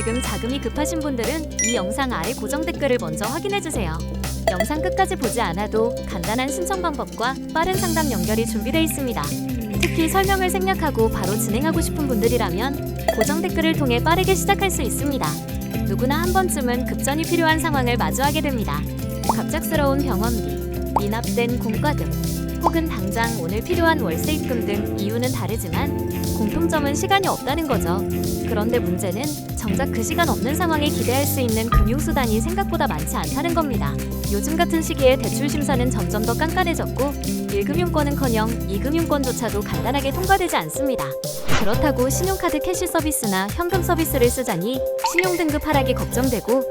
지금 자금이 급하신 분들은 이 영상 아래 고정 댓글을 먼저 확인해주세요. 영상 끝까지 보지 않아도 간단한 신청 방법과 빠른 상담 연결이 준비되어 있습니다. 특히 설명을 생략하고 바로 진행하고 싶은 분들이라면 고정 댓글을 통해 빠르게 시작할 수 있습니다. 누구나 한 번쯤은 급전이 필요한 상황을 마주하게 됩니다. 갑작스러운 병원비, 미납된 공과금, 혹은 당장 오늘 필요한 월세 입금 등 이유는 다르지만 공통점은 시간이 없다는 거죠. 그런데 문제는 정작 그 시간 없는 상황에 기대할 수 있는 금융수단이 생각보다 많지 않다는 겁니다. 요즘 같은 시기에 대출 심사는 점점 더 깐깐해졌고 1금융권은커녕 2금융권조차도 간단하게 통과되지 않습니다. 그렇다고 신용카드 캐시 서비스나 현금 서비스를 쓰자니 신용등급 하락이 걱정되고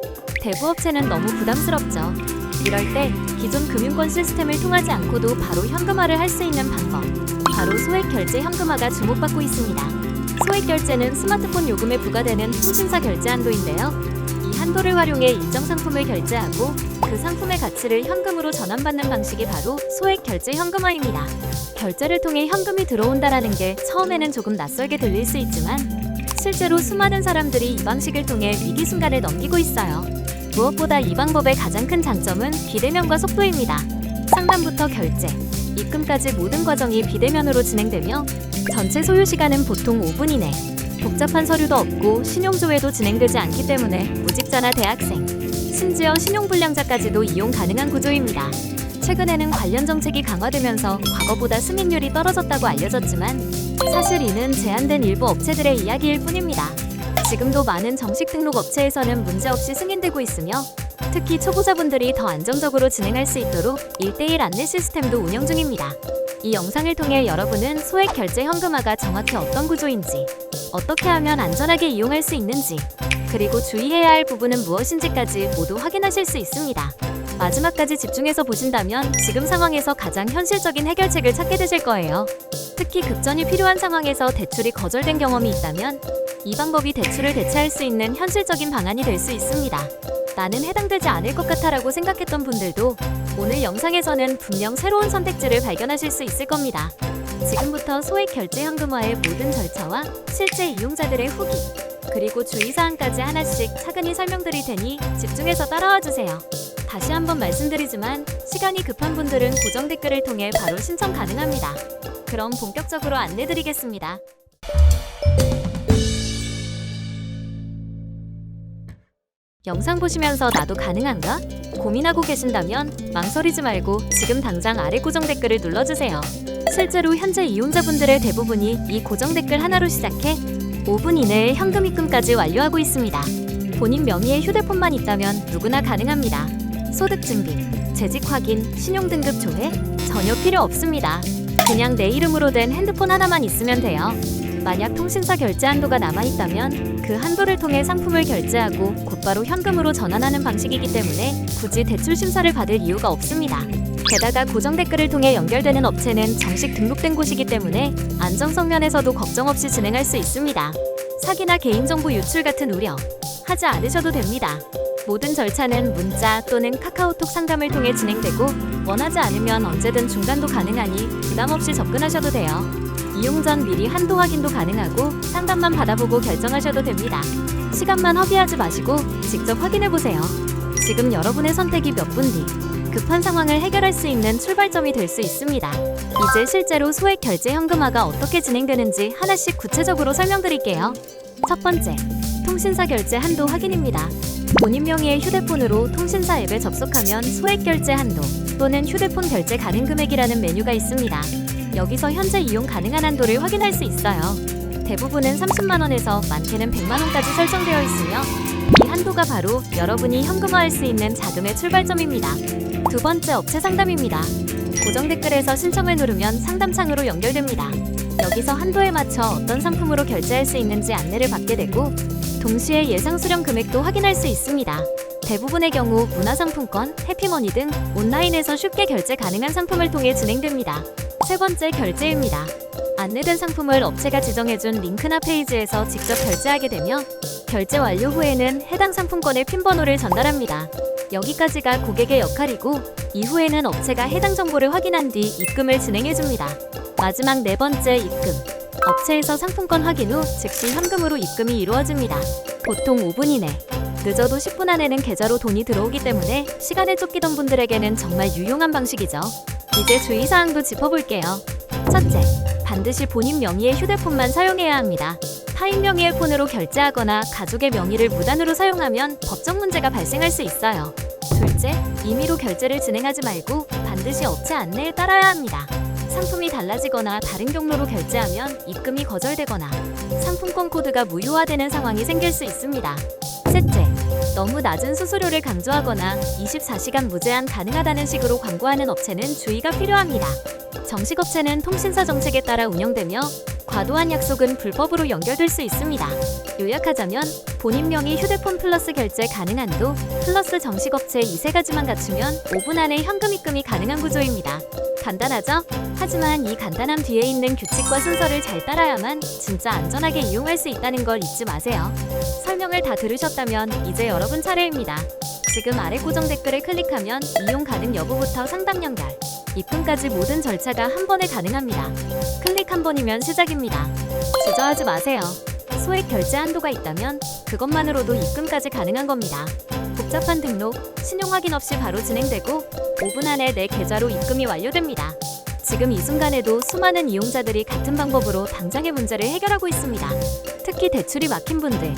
대부업체는 너무 부담스럽죠. 이럴 때 기존 금융권 시스템을 통하지 않고도 바로 현금화를 할 수 있는 방법 바로 소액 결제 현금화가 주목받고 있습니다. 소액 결제는 스마트폰 요금에 부과되는 통신사 결제 한도인데요. 이 한도를 활용해 일정 상품을 결제하고 그 상품의 가치를 현금으로 전환받는 방식이 바로 소액 결제 현금화입니다. 결제를 통해 현금이 들어온다라는 게 처음에는 조금 낯설게 들릴 수 있지만 실제로 수많은 사람들이 이 방식을 통해 위기 순간을 넘기고 있어요. 무엇보다 이 방법의 가장 큰 장점은 비대면과 속도입니다. 상담부터 결제, 입금까지 모든 과정이 비대면으로 진행되며 전체 소요 시간은 보통 5분 이내. 복잡한 서류도 없고 신용조회도 진행되지 않기 때문에 무직자나 대학생, 심지어 신용불량자까지도 이용 가능한 구조입니다. 최근에는 관련 정책이 강화되면서 과거보다 승인율이 떨어졌다고 알려졌지만 사실 이는 제한된 일부 업체들의 이야기일 뿐입니다. 지금도 많은 정식 등록 업체에서는 문제없이 승인되고 있으며 특히 초보자분들이 더 안정적으로 진행할 수 있도록 1대1 안내 시스템도 운영 중입니다. 이 영상을 통해 여러분은 소액 결제 현금화가 정확히 어떤 구조인지, 어떻게 하면 안전하게 이용할 수 있는지, 그리고 주의해야 할 부분은 무엇인지까지 모두 확인하실 수 있습니다. 마지막까지 집중해서 보신다면 지금 상황에서 가장 현실적인 해결책을 찾게 되실 거예요. 특히 급전이 필요한 상황에서 대출이 거절된 경험이 있다면 이 방법이 대출을 대체할 수 있는 현실적인 방안이 될 수 있습니다. 나는 해당되지 않을 것 같아라고 생각했던 분들도 오늘 영상에서는 분명 새로운 선택지를 발견하실 수 있을 겁니다. 지금부터 소액 결제 현금화의 모든 절차와 실제 이용자들의 후기 그리고 주의사항까지 하나씩 차근히 설명드릴 테니 집중해서 따라와 주세요. 다시 한번 말씀드리지만 시간이 급한 분들은 고정 댓글을 통해 바로 신청 가능합니다. 그럼 본격적으로 안내드리겠습니다. 영상 보시면서 나도 가능한가? 고민하고 계신다면 망설이지 말고 지금 당장 아래 고정 댓글을 눌러주세요. 실제로 현재 이용자분들의 대부분이 이 고정 댓글 하나로 시작해 5분 이내에 현금 입금까지 완료하고 있습니다. 본인 명의의 휴대폰만 있다면 누구나 가능합니다. 소득 증빙, 재직 확인, 신용 등급 조회 전혀 필요 없습니다. 그냥 내 이름으로 된 핸드폰 하나만 있으면 돼요. 만약 통신사 결제 한도가 남아 있다면 그 한도를 통해 상품을 결제하고 곧바로 현금으로 전환하는 방식이기 때문에 굳이 대출 심사를 받을 이유가 없습니다. 게다가 고정 댓글을 통해 연결되는 업체는 정식 등록된 곳이기 때문에 안정성 면에서도 걱정 없이 진행할 수 있습니다. 사기나 개인정보 유출 같은 우려 하지 않으셔도 됩니다. 모든 절차는 문자 또는 카카오톡 상담을 통해 진행되고 원하지 않으면 언제든 중단도 가능하니 부담 없이 접근하셔도 돼요. 이용 전 미리 한도 확인도 가능하고 상담만 받아보고 결정하셔도 됩니다. 시간만 허비하지 마시고 직접 확인해 보세요. 지금 여러분의 선택이 몇 분 뒤 급한 상황을 해결할 수 있는 출발점이 될 수 있습니다. 이제 실제로 소액 결제 현금화가 어떻게 진행되는지 하나씩 구체적으로 설명드릴게요. 첫 번째, 통신사 결제 한도 확인입니다. 본인 명의의 휴대폰으로 통신사 앱에 접속하면 소액 결제 한도 또는 휴대폰 결제 가능 금액이라는 메뉴가 있습니다. 여기서 현재 이용 가능한 한도를 확인할 수 있어요. 대부분은 30만 원에서 많게는 100만 원까지 설정되어 있으며 이 한도가 바로 여러분이 현금화할 수 있는 자금의 출발점입니다. 두 번째 업체 상담입니다. 고정 댓글에서 신청을 누르면 상담창으로 연결됩니다. 여기서 한도에 맞춰 어떤 상품으로 결제할 수 있는지 안내를 받게 되고 동시에 예상 수령 금액도 확인할 수 있습니다. 대부분의 경우 문화상품권, 해피머니 등 온라인에서 쉽게 결제 가능한 상품을 통해 진행됩니다. 세 번째 결제입니다. 안내된 상품을 업체가 지정해준 링크나 페이지에서 직접 결제하게 되며 결제 완료 후에는 해당 상품권의 핀 번호를 전달합니다. 여기까지가 고객의 역할이고 이후에는 업체가 해당 정보를 확인한 뒤 입금을 진행해줍니다. 마지막 네 번째 입금. 업체에서 상품권 확인 후 즉시 현금으로 입금이 이루어집니다. 보통 5분 이내, 늦어도 10분 안에는 계좌로 돈이 들어오기 때문에 시간에 쫓기던 분들에게는 정말 유용한 방식이죠. 이제 주의사항도 짚어볼게요. 첫째, 반드시 본인 명의의 휴대폰만 사용해야 합니다. 타인 명의의 폰으로 결제하거나 가족의 명의를 무단으로 사용하면 법적 문제가 발생할 수 있어요. 둘째, 임의로 결제를 진행하지 말고 반드시 업체 안내에 따라야 합니다. 상품이 달라지거나 다른 경로로 결제하면 입금이 거절되거나 상품권 코드가 무효화되는 상황이 생길 수 있습니다. 셋째, 너무 낮은 수수료를 강조하거나 24시간 무제한 가능하다는 식으로 광고하는 업체는 주의가 필요합니다. 정식 업체는 통신사 정책에 따라 운영되며 과도한 약속은 불법으로 연결될 수 있습니다. 요약하자면 본인 명의 휴대폰 플러스 결제 가능한 도 플러스 정식 업체 이 세 가지만 갖추면 5분 안에 현금 입금이 가능한 구조입니다. 간단하죠? 하지만 이 간단함 뒤에 있는 규칙과 순서를 잘 따라야만 진짜 안전하게 이용할 수 있다는 걸 잊지 마세요. 설명을 다 들으셨다면 이제 여러분 차례입니다. 지금 아래 고정 댓글을 클릭하면 이용 가능 여부부터 상담 연결, 입금까지 모든 절차가 한 번에 가능합니다. 클릭 한 번이면 시작입니다. 주저하지 마세요. 소액 결제 한도가 있다면 그것만으로도 입금까지 가능한 겁니다. 복잡한 등록, 신용 확인 없이 바로 진행되고 5분 안에 내 계좌로 입금이 완료됩니다. 지금 이 순간에도 수많은 이용자들이 같은 방법으로 당장의 문제를 해결하고 있습니다. 특히 대출이 막힌 분들,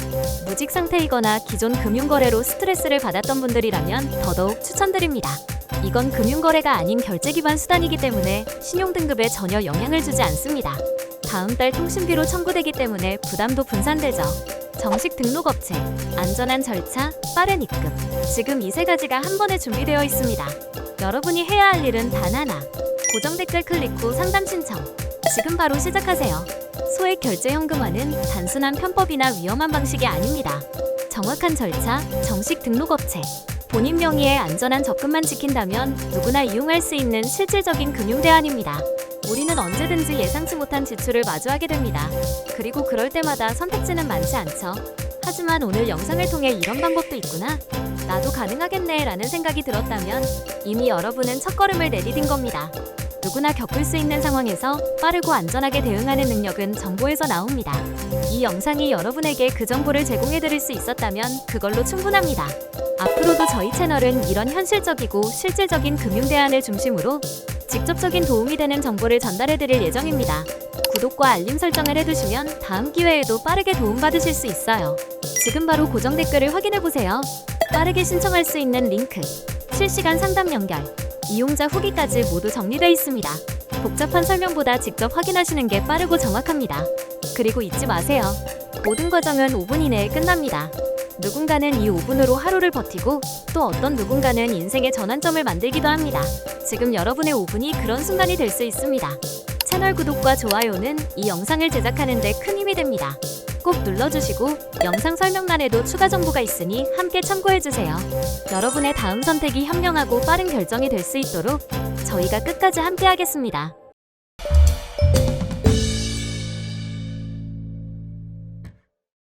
무직 상태이거나 기존 금융거래로 스트레스를 받았던 분들이라면 더더욱 추천드립니다. 이건 금융거래가 아닌 결제 기반 수단이기 때문에 신용등급에 전혀 영향을 주지 않습니다. 다음 달 통신비로 청구되기 때문에 부담도 분산되죠. 정식 등록 업체, 안전한 절차, 빠른 입금. 지금 이 세 가지가 한 번에 준비되어 있습니다. 여러분이 해야 할 일은 단 하나. 고정 댓글 클릭 후 상담 신청. 지금 바로 시작하세요. 소액 결제 현금화는 단순한 편법이나 위험한 방식이 아닙니다. 정확한 절차, 정식 등록 업체, 본인 명의의 안전한 접근만 지킨다면 누구나 이용할 수 있는 실질적인 금융 대안입니다. 우리는 언제든지 예상치 못한 지출을 마주하게 됩니다. 그리고 그럴 때마다 선택지는 많지 않죠. 하지만 오늘 영상을 통해 이런 방법도 있구나. 나도 가능하겠네 라는 생각이 들었다면 이미 여러분은 첫 걸음을 내디딘 겁니다. 누구나 겪을 수 있는 상황에서 빠르고 안전하게 대응하는 능력은 정보에서 나옵니다. 이 영상이 여러분에게 그 정보를 제공해 드릴 수 있었다면 그걸로 충분합니다. 앞으로도 저희 채널은 이런 현실적이고 실질적인 금융 대안을 중심으로 직접적인 도움이 되는 정보를 전달해 드릴 예정입니다. 구독과 알림 설정을 해두시면 다음 기회에도 빠르게 도움받으실 수 있어요. 지금 바로 고정 댓글을 확인해 보세요. 빠르게 신청할 수 있는 링크, 실시간 상담 연결, 이용자 후기까지 모두 정리되어 있습니다. 복잡한 설명보다 직접 확인하시는 게 빠르고 정확합니다. 그리고 잊지 마세요. 모든 과정은 5분 이내에 끝납니다. 누군가는 이 5분으로 하루를 버티고 또 어떤 누군가는 인생의 전환점을 만들기도 합니다. 지금 여러분의 5분이 그런 순간이 될 수 있습니다. 채널 구독과 좋아요는 이 영상을 제작하는 데 큰 힘이 됩니다. 꼭 눌러주시고 영상 설명란에도 추가 정보가 있으니 함께 참고해주세요. 여러분의 다음 선택이 현명하고 빠른 결정이 될 수 있도록 저희가 끝까지 함께하겠습니다.